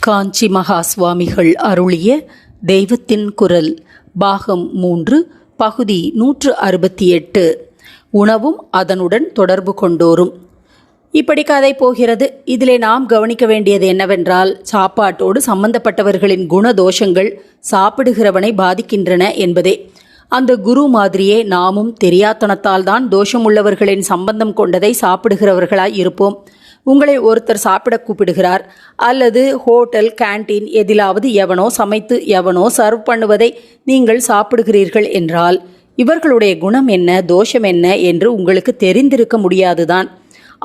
காஞ்சி மகா சுவாமிகள் அருளிய தெய்வத்தின் குரல் பாகம் மூன்று பகுதி நூற்று அறுபத்தி எட்டு உணவும் அதனுடன் தொடர்பு கொண்டோரும். இப்படி கதை போகிறது. இதிலே நாம் கவனிக்க வேண்டியது என்னவென்றால் சாப்பாட்டோடு சம்பந்தப்பட்டவர்களின் குணதோஷங்கள் சாப்பிடுகிறவனை பாதிக்கின்றன என்பதே. அந்த குரு மாதிரியே நாமும் தெரியாத்தனத்தால் தான் தோஷமுள்ளவர்களின் சம்பந்தம் கொண்டதை சாப்பிடுகிறவர்களாய் இருப்போம். உங்களை ஒருத்தர் சாப்பிட கூப்பிடுகிறார். அல்லது ஹோட்டல் கேண்டீன் எதிலாவது எவனோ சமைத்து எவனோ சர்வ் பண்ணுவதை நீங்கள் சாப்பிடுகிறீர்கள் என்றால் இவர்களுடைய குணம் என்ன தோஷம் என்ன என்று உங்களுக்கு தெரிந்திருக்க முடியாதுதான்.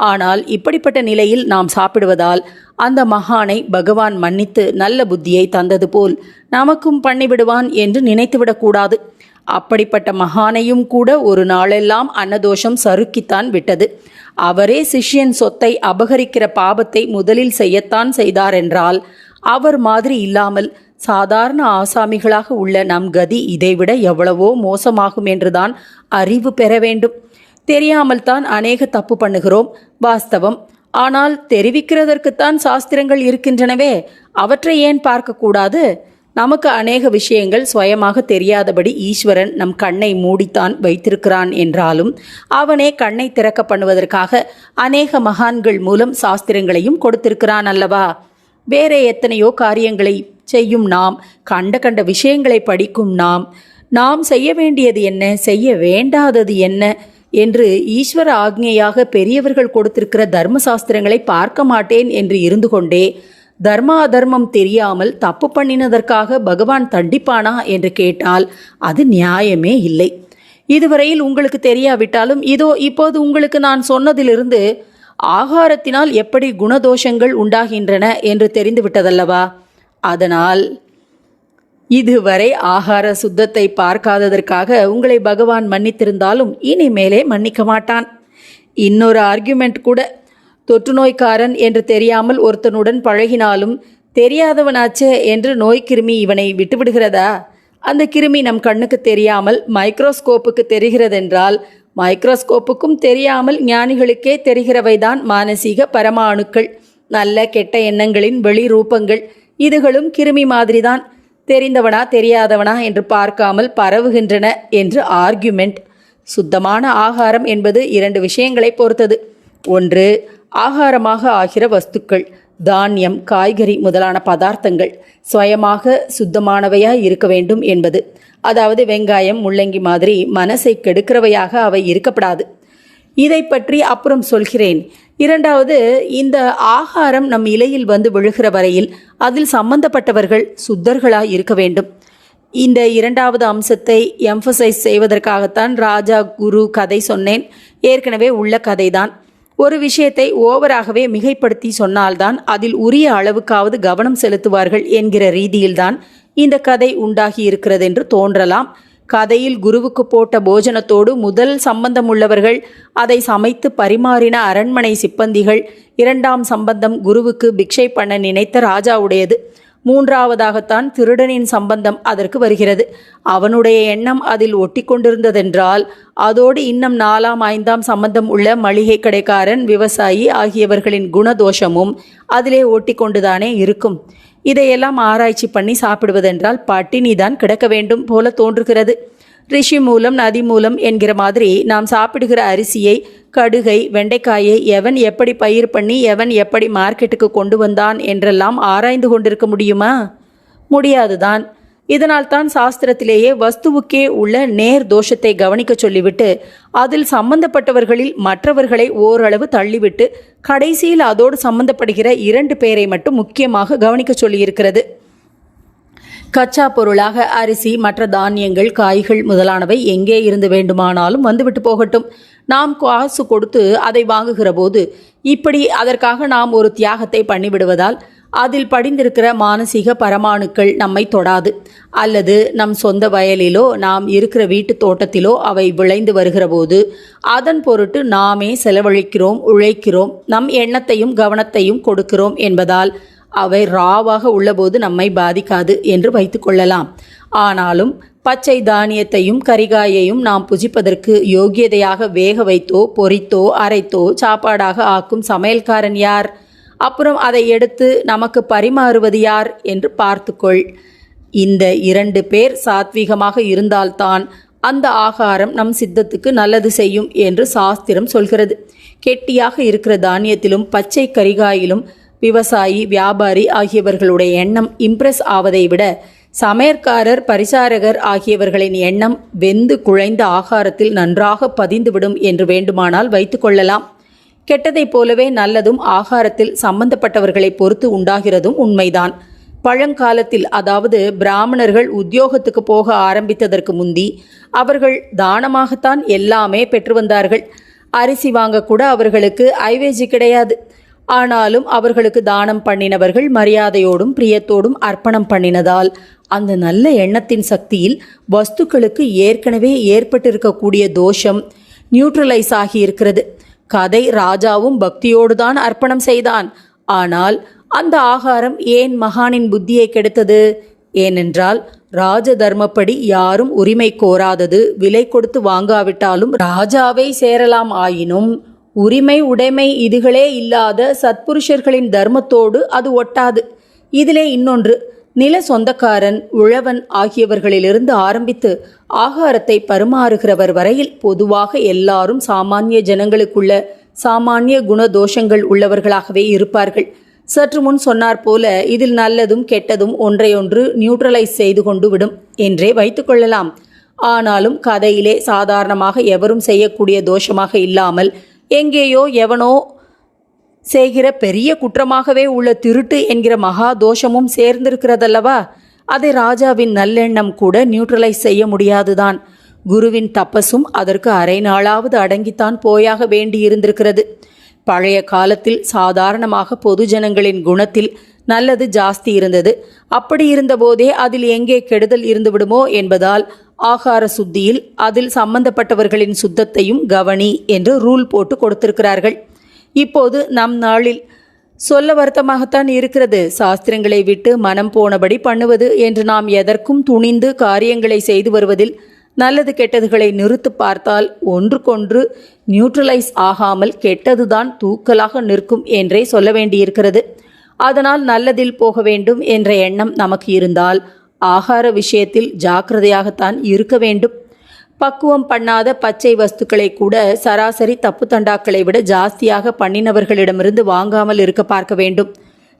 ஆனால் இப்படிப்பட்ட நிலையில் நாம் சாப்பிடுவதால் அந்த மகானை பகவான் மன்னித்து நல்ல புத்தியை தந்தது போல் நமக்கும் பண்ணிவிடுவான் என்று நினைத்துவிடக்கூடாது அப்படிப்பட்ட மகானையும் கூட ஒரு நாளெல்லாம் அன்னதோஷம் சறுக்கித்தான் விட்டது. அவரே சிஷ்யன் சொத்தை அபகரிக்கிற பாபத்தை முதலில் செய்யத்தான் செய்தார் என்றால் அவர் மாதிரி இல்லாமல் சாதாரண ஆசாமிகளாக உள்ள நம் கதி இதைவிட எவ்வளவோ மோசமாகும் என்றுதான் அறிவு பெற வேண்டும். தெரியாமல் தான் அநேக தப்பு பண்ணுகிறோம் வாஸ்தவம். ஆனால் தெரிவிக்கிறதற்குத்தான் சாஸ்திரங்கள் இருக்கின்றனவே அவற்றை ஏன் பார்க்கக்கூடாது? நமக்கு அநேக விஷயங்கள் சுயமாக தெரியாதபடி ஈஸ்வரன் நம் கண்ணை மூடித்தான் வைத்திருக்கிறான் என்றாலும் அவனே கண்ணை திறக்க பண்ணுவதற்காக அநேக மகான்கள் மூலம் சாஸ்திரங்களையும் கொடுத்திருக்கிறான் அல்லவா? வேற எத்தனையோ காரியங்களை செய்யும் நாம் கண்ட கண்ட விஷயங்களை படிக்கும் நாம் நாம் செய்ய வேண்டியது என்ன செய்ய வேண்டாதது என்ன என்று ஈஸ்வர ஆக்ஞையாக பெரியவர்கள் கொடுத்திருக்கிற தர்மசாஸ்திரங்களை பார்க்க மாட்டேன் என்று இருந்து கொண்டே தர்மா அதர்மம் தெரியாமல் தப்பு பண்ணினதற்காக பகவான் தண்டிப்பானா என்று கேட்டால் அது நியாயமே இல்லை. இதுவரையில் உங்களுக்கு தெரியாவிட்டாலும் இதோ இப்போது உங்களுக்கு நான் சொன்னதிலிருந்து ஆகாரத்தினால் எப்படி குணதோஷங்கள் உண்டாகின்றன என்று தெரிந்துவிட்டதல்லவா? அதனால் இதுவரை ஆகார சுத்தத்தை பார்க்காததற்காக உங்களை பகவான் மன்னித்திருந்தாலும் இனிமேலே மன்னிக்க மாட்டான். இன்னொரு ஆர்கியுமெண்ட் கூட தொற்றுநோய்க்காரன் என்று தெரியாமல் ஒருத்தனுடன் பழகினாலும் தெரியாதவனாச்சே என்று நோய் கிருமி இவனை விட்டுவிடுகிறதா? அந்த கிருமி நம் கண்ணுக்கு தெரியாமல் மைக்ரோஸ்கோப்புக்கு தெரிகிறதென்றால் மைக்ரோஸ்கோப்புக்கும் தெரியாமல் ஞானிகளுக்கே தெரிகிறவைதான் மானசீக பரமாணுக்கள். நல்ல கெட்ட எண்ணங்களின் வெளிரூபங்கள் இதுகளும் கிருமி மாதிரிதான். தெரிந்தவனா தெரியாதவனா என்று பார்க்காமல் பரவுகின்றன என்று ஆர்கியுமெண்ட். சுத்தமான ஆகாரம் என்பது இரண்டு விஷயங்களை பொறுத்தது. ஒன்று ஆகாரமாக ஆகிற வஸ்துக்கள் தானியம் காய்கறி முதலான பதார்த்தங்கள் சுயமாக சுத்தமானவையாக இருக்க வேண்டும் என்பது. அதாவது வெங்காயம் முள்ளங்கி மாதிரி மனசை கெடுக்கிறவையாக அவை இருக்கப்படாது. இதை பற்றி அப்புறம் சொல்கிறேன். இரண்டாவது இந்த ஆகாரம் நம் இலையில் வந்து விழுகிற வரையில் அதில் சம்பந்தப்பட்டவர்கள் சுத்தர்களாக இருக்க வேண்டும். இந்த இரண்டாவது அம்சத்தை எம்ஃபசைஸ் செய்வதற்காகத்தான் ராஜா குரு கதை சொன்னேன். ஏற்கனவே உள்ள கதைதான். ஒரு விஷயத்தை ஓவராகவே மிகைப்படுத்தி சொன்னால்தான் அதில் உரிய அளவுக்காவது கவனம் செலுத்துவார்கள் என்கிற ரீதியில்தான் இந்த கதை உண்டாகி இருக்கிறது என்று தோன்றலாம். கதையில் குருவுக்கு போட்ட போஜனத்தோடு முதல் சம்பந்தம் உள்ளவர்கள் அதை சமைத்து பரிமாறின அரண்மனை சிப்பந்திகள் இரண்டாம் சம்பந்தம் குருவுக்கு பிக்ஷை பண்ண நினைத்த ராஜாவுடையது. மூன்றாவதாகத்தான் திருடனின் சம்பந்தம் அதற்கு வருகிறது. அவனுடைய எண்ணம் அதில் ஒட்டி கொண்டிருந்ததென்றால் அதோடு இன்னும் நாலாம் ஐந்தாம் சம்பந்தம் உள்ள மளிகை கடைக்காரன் விவசாயி ஆகியவர்களின் குணதோஷமும் அதிலே ஒட்டி கொண்டுதானே இருக்கும். இதையெல்லாம் ஆராய்ச்சி பண்ணி சாப்பிடுவதென்றால் பட்டினி தான் கிடக்க வேண்டும் போல தோன்றுகிறது. ரிஷி மூலம் நதி மூலம் என்கிற மாதிரி நாம் சாப்பிடுகிற அரிசியை கடுகை வெண்டைக்காயை எவன் எப்படி பயிர் பண்ணி எவன் எப்படி மார்க்கெட்டுக்கு கொண்டு வந்தான் என்றெல்லாம் ஆராய்ந்து கொண்டிருக்க முடியுமா? முடியாதுதான். இதனால் தான் சாஸ்திரத்திலேயே வஸ்துவுக்கே உள்ள நேர் தோஷத்தை கவனிக்க சொல்லிவிட்டு அதில் சம்பந்தப்பட்டவர்களில் மற்றவர்களை ஓரளவு தள்ளிவிட்டு கடைசியில் அதோடு சம்பந்தப்படுகிற இரண்டு பேரை மட்டும் முக்கியமாக கவனிக்க சொல்லியிருக்கிறது. கச்சா பொருளாக அரிசி மற்ற தானியங்கள் காய்கள் முதலானவை எங்கே இருந்து வேண்டுமானாலும் வந்துவிட்டு போகட்டும். நாம் காசு கொடுத்து அதை வாங்குகிற போது இப்படி அதற்காக நாம் ஒரு தியாகத்தை பண்ணிவிடுவதால் அதில் படிந்திருக்கிற மானசீக பரமாணுக்கள் நம்மை தொடாது. அல்லது நம் சொந்த வயலிலோ நாம் இருக்கிற வீட்டு தோட்டத்திலோ அவை விளைந்து வருகிற போது அதன் பொருட்டு நாமே செலவழிக்கிறோம் உழைக்கிறோம் நம் எண்ணத்தையும் கவனத்தையும் கொடுக்கிறோம் என்பதால் அவை ராவாக உள்ளபோது நம்மை பாதிக்காது என்று வைத்துக்கொள்ளலாம் ஆனாலும் பச்சை தானியத்தையும் கரிகாயையும் நாம் புஜிப்பதற்கு யோகியதையாக வேக வைத்தோ பொறித்தோ அரைத்தோ சாப்பாடாக ஆக்கும் சமையல்காரன் யார்? அப்புறம் அதை எடுத்து நமக்கு பரிமாறுவது யார் என்று பார்த்துக்கொள். இந்த இரண்டு பேர் சாத்வீகமாக இருந்தால்தான் அந்த ஆகாரம் நம் சித்தத்துக்கு நல்லது செய்யும் என்று சாஸ்திரம் சொல்கிறது. கெட்டியாக இருக்கிற தானியத்திலும் பச்சை கரிகாயிலும் விவசாயி வியாபாரி ஆகியவர்களுடைய எண்ணம் இம்ப்ரெஸ் ஆவதை விட சமையற்காரர் பரிசாரகர் ஆகியவர்களின் எண்ணம் வெந்து குழைந்த ஆகாரத்தில் நன்றாக பதிந்துவிடும் என்று வேண்டுமானால் வைத்துக்கொள்ளலாம் கெட்டதைப் போலவே நல்லதும் ஆகாரத்தில் சம்பந்தப்பட்டவர்களை பொறுத்து உண்டாகிறதும் உண்மைதான். பழங்காலத்தில் அதாவது பிராமணர்கள் உத்தியோகத்துக்கு போக ஆரம்பித்ததற்கு முந்தி அவர்கள் தானமாகத்தான் எல்லாமே பெற்று வந்தார்கள். அரிசி வாங்கக்கூட அவர்களுக்கு ஐவேஜி கிடையாது. ஆனாலும் அவர்களுக்கு தானம் பண்ணினவர்கள் மரியாதையோடும் பிரியத்தோடும் அர்ப்பணம் பண்ணினதால் அந்த நல்ல எண்ணத்தின் சக்தியில் வஸ்துக்களுக்கு ஏற்கனவே ஏற்பட்டிருக்கக்கூடிய தோஷம் நியூட்ரலைஸ் ஆகியிருக்கிறது. கதை ராஜாவும் பக்தியோடு தான் அர்ப்பணம் செய்தான். ஆனால் அந்த ஆகாரம் ஏன் மகானின் புத்தியை கெடுத்தது? ஏனென்றால் ராஜ தர்மப்படி யாரும் உரிமை கோராதது விலை கொடுத்து வாங்காவிட்டாலும் ராஜாவை சேரலாம் ஆயினும் உரிமை உடைமை இதுகளே இல்லாத சத்புருஷர்களின் தர்மத்தோடு அது ஒட்டாது. இதிலே இன்னொன்று நில சொந்தக்காரன் உழவன் ஆகியவர்களிலிருந்து ஆரம்பித்து ஆகாரத்தை பரிமாறுகிறவர் வரையில் பொதுவாக எல்லாரும் சாமானிய ஜனங்களுக்குள்ள சாமானிய குணதோஷங்கள் உள்ளவர்களாகவே இருப்பார்கள். சற்று முன் சொன்னார் போல இதில் நல்லதும் கெட்டதும் ஒன்றையொன்று நியூட்ரலைஸ் செய்து கொண்டு விடும் என்றே வைத்துக்கொள்ளலாம் ஆனாலும் கதையிலே சாதாரணமாக எவரும் செய்யக்கூடிய தோஷமாக இல்லாமல் எங்கேயோ எவனோ செய்கிற பெரிய குற்றமாகவே உள்ள திருட்டு என்கிற மகா தோஷமும் சேர்ந்திருக்கிறதல்லவா? அதை ராஜாவின் நல்லெண்ணம் கூட நியூட்ரலைஸ் செய்ய முடியாதுதான். குருவின் தப்பசும் அதற்கு அரை நாளாவது அடங்கித்தான் போயாக வேண்டியிருந்திருக்கிறது. பழைய காலத்தில் சாதாரணமாக பொதுஜனங்களின் குணத்தில் நல்லது ஜாஸ்தி இருந்தது. அப்படி இருந்தபோதே அதில் எங்கே கெடுதல் இருந்துவிடுமோ என்பதால் ஆகார சுத்தியில் அதில் சம்பந்தப்பட்டவர்களின் சுத்தத்தையும் கவனி என்று ரூல் போட்டு கொடுத்திருக்கிறார்கள். இப்போது நம் நாளில் சொல்ல வருத்தமாகத்தான் இருக்கிறது. சாஸ்திரங்களை விட்டு மனம் போனபடி பண்ணுவது என்று நாம் எதற்கும் துணிந்து காரியங்களை செய்து வருவதில் நல்லது கெட்டதுகளை நிறுத்து பார்த்தால் ஒன்றுக்கொன்று நியூட்ரலைஸ் ஆகாமல் கெட்டதுதான் தூக்கலாக நிற்கும் என்றே சொல்ல வேண்டியிருக்கிறது. அதனால் நல்லதில் போக வேண்டும் என்ற எண்ணம் நமக்கு இருந்தால் ஆகார விஷயத்தில் ஜாக்கிரதையாகத்தான் இருக்க வேண்டும். பக்குவம் பண்ணாத பச்சை வஸ்துக்களை கூட சராசரி தப்பு தண்டாக்களை விட ஜாஸ்தியாக பண்ணினவர்களிடமிருந்து வாங்காமல் இருக்க பார்க்க வேண்டும்.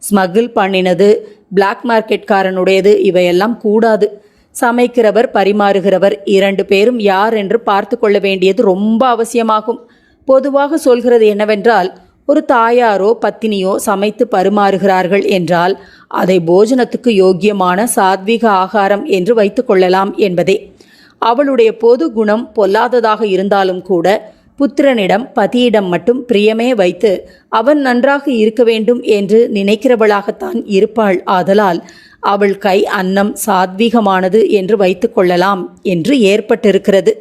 ஸ்மகிள் பண்ணினது பிளாக் மார்க்கெட்காரனுடையது இவையெல்லாம் கூடாது. சமைக்கிறவர் பரிமாறுகிறவர் இரண்டு பேரும் யார் என்று பார்த்து கொள்ள வேண்டியது ரொம்ப அவசியமாகும். பொதுவாக சொல்கிறது என்னவென்றால் ஒரு தாயாரோ பத்தினியோ சமைத்து பருமாறுகிறார்கள் என்றால் அதை போஜனத்துக்கு யோக்கியமான சாத்வீக ஆகாரம் என்று வைத்துக்கொள்ளலாம் என்பதே. அவளுடைய பொது குணம் பொல்லாததாக இருந்தாலும் கூட புத்திரனிடம் பதியிடம் மட்டும் பிரியமே வைத்து அவன் நன்றாக இருக்க வேண்டும் என்று நினைக்கிறவளாகத்தான் இருப்பாள். ஆதலால் அவள் கை அன்னம் சாத்வீகமானது என்று வைத்துக்கொள்ளலாம் என்று ஏற்பட்டிருக்கிறது.